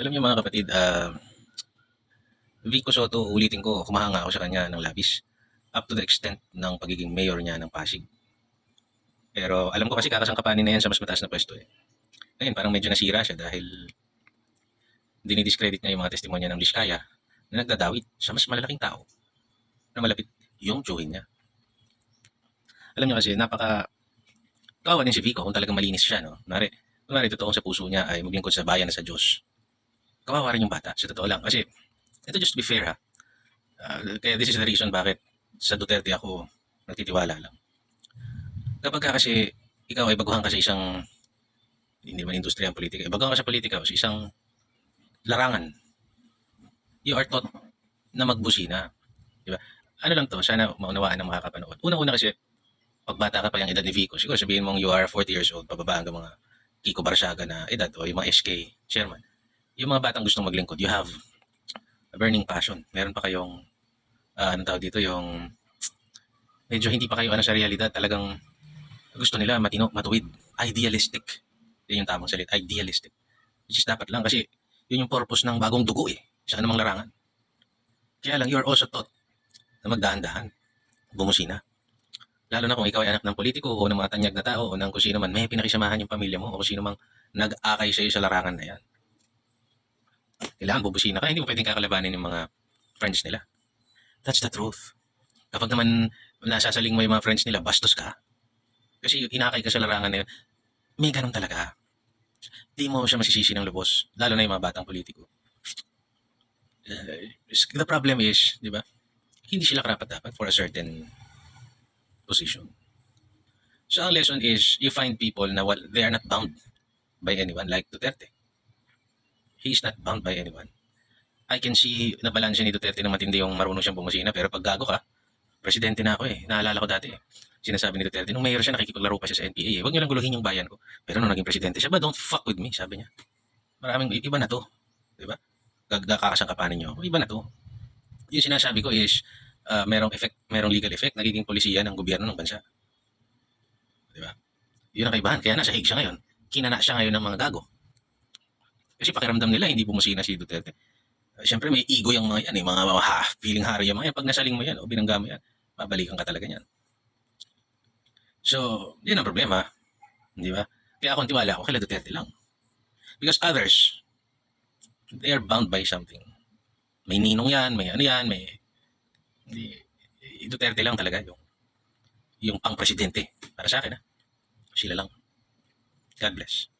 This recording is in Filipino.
Alam niyo mga kapatid, ah, Vico Soto, ulitin ko, kumahanga ako sa kanya ng labis. Up to the extent ng pagiging mayor niya ng Pasig. Pero alam ko kasi kakasangkapanin na yan sa mas mataas na pwesto eh. Ngayon, parang medyo nasira siya dahil dinidiscredit niya yung mga testimonya ng Liskaya na nagdadawit sa mas malalaking tao na malapit yung tiyuhin niya. Alam niyo kasi, napaka kawawa din si Vico kung talagang malinis siya, no? Kunwari, kunwari totoong sa puso niya ay maglingkod sa bayan na sa Diyos. Kawawa rin yung bata, sa totoo lang. Kasi, ito just to be fair ha. Ah, kaya this is the reason bakit sa Duterte ako nagtitiwala lang. Kapag ka kasi ikaw ay baguhan ka sa isang hindi naman industriya ang politika, eh, baguhan ka sa politika o sa isang larangan, you are taught na magbusina. Di ba? Ano lang to, sana maunawaan ng makakapanood. Unang-una kasi, pag bata ka pa yung edad ni Vico, siguro sabihin mong you are 40 years old, pababa hanggang mga Kiko Barsaga na edad o yung mga SK chairman. Yung mga batang gustong maglingkod, you have a burning passion. Meron pa kayong, uh, anong tawag dito, yung medyo hindi pa kayo ano sa realidad, talagang gusto nila matino, matuwid, idealistic. Yan yung tamang salita, idealistic. Which is dapat lang kasi yun yung purpose ng bagong dugo eh, sa anumang larangan. Kaya lang, you're also taught na magdahan-dahan, bumusina. Lalo na kung ikaw ay anak ng politiko o ng mga tanyag na tao o ng kung man, may pinakisamahan yung pamilya mo o kung sino mang nag-akay sa iyo sa larangan na yan. Kailangan bubusina ka, hindi mo pwedeng kakalabanin yung mga friends nila. That's the truth. Kapag naman nasasaling mo yung mga friends nila, bastos ka. Kasi inakay ka sa larangan na yun, may ganun talaga. Di mo siya masisisi ng lubos, lalo na yung mga batang politiko. Uh, the problem is, di ba, hindi sila karapat dapat for a certain position. So ang lesson is, you find people na well, they are not bound by anyone like Duterte. He is not bound by anyone. I can see na balance ni Duterte na matindi yung marunong siyang bumusina pero pag gago ka, presidente na ako eh. Naalala ko dati. Sinasabi ni Duterte, nung mayor siya, nakikipaglaro pa siya sa NPA eh. Huwag niyo lang guluhin yung bayan ko. Pero nung naging presidente siya, ba don't fuck with me, sabi niya. Maraming, iba na to. Di ba? Gagakasangkapanin niyo. Iba na to. Yung sinasabi ko is, uh, merong effect, merong legal effect, nagiging polisiya ng gobyerno ng bansa. Di ba? Yun ang kaibahan. Kaya nasa hig siya ngayon. Kinana siya ngayon ng mga gago. Kasi pakiramdam nila, hindi bumusina si Duterte. Uh, Siyempre may ego yung mga yan, eh, mga ha, feeling hari yung mga yan. Pag nasaling mo yan o binangga mo yan, babalikan ka talaga yan. So, yun ang problema. Di ba? Kaya ako tiwala ako kay Duterte lang. Because others, they are bound by something. May ninong yan, may ano yan, may... Hindi, Duterte lang talaga yung yung pang-presidente. Para sa akin, ha? Sila lang. God bless.